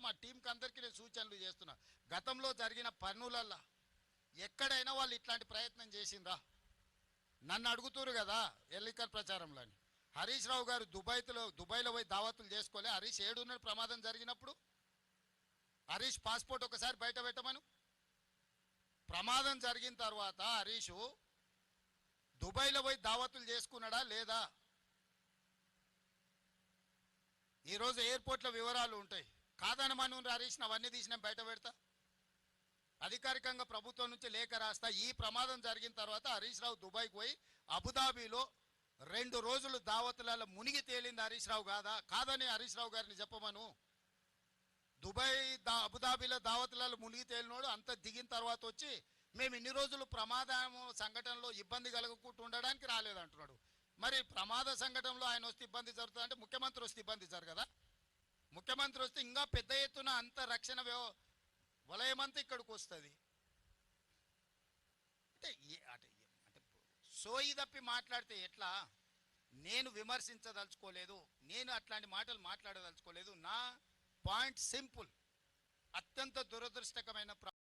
మా టీంకి అందరికీ నేను సూచనలు చేస్తున్నా. గతంలో జరిగిన పనులల్లా ఎక్కడైనా వాళ్ళు ఇట్లాంటి ప్రయత్నం చేసిండ్రా? నన్ను అడుగుతురు కదా ఎల్లికర్ ప్రచారంలో అని. హరీష్ రావు గారు దుబాయ్లో దుబాయ్లో పోయి దావతులు చేసుకోలే. హరీష్ ఏడున్న ప్రమాదం జరిగినప్పుడు హరీష్ పాస్పోర్ట్ ఒకసారి బయట పెట్టమను. ప్రమాదం జరిగిన తర్వాత హరీషు దుబాయ్లో పోయి దావతులు చేసుకున్నాడా లేదా? ఈరోజు ఎయిర్పోర్ట్లో వివరాలు ఉంటాయి. కాదనమను హరీష్ అవన్నీ తీసిన బయట పెడతా. అధికారికంగా ప్రభుత్వం నుంచి లేఖ రాస్తా. ఈ ప్రమాదం జరిగిన తర్వాత హరీష్ రావు దుబాయ్కి పోయి అబుదాబీలో రెండు రోజులు దావతులలో మునిగి తేలింది హరీష్ రావు కాదా? కాదని హరీష్ రావు గారిని చెప్పమను. దుబాయ్ దా అబుదాబీలో దావతులలో మునిగి తేలినోడు అంత దిగిన తర్వాత వచ్చి మేము ఇన్ని రోజులు ప్రమాదం సంఘటనలో ఇబ్బంది కలగకుండా ఉండడానికి రాలేదంటున్నాడు. మరి ప్రమాద సంఘటనలో ఆయన వస్తే ఇబ్బంది జరుగుతుంది అంటే ముఖ్యమంత్రి వస్తే ఇబ్బంది జరగదా? ముఖ్యమంత్రి వస్తే ఇంకా పెద్ద ఎత్తున అంత రక్షణ వ్యవ వలయమంతా ఇక్కడికి వస్తుంది. అంటే అంటే అంటే సోయి తప్పి మాట్లాడితే ఎట్లా? నేను విమర్శించదలుచుకోలేదు నేను అట్లాంటి మాటలు మాట్లాడదలుచుకోలేదు. నా పాయింట్ సింపుల్ అత్యంత దురదృష్టకమైన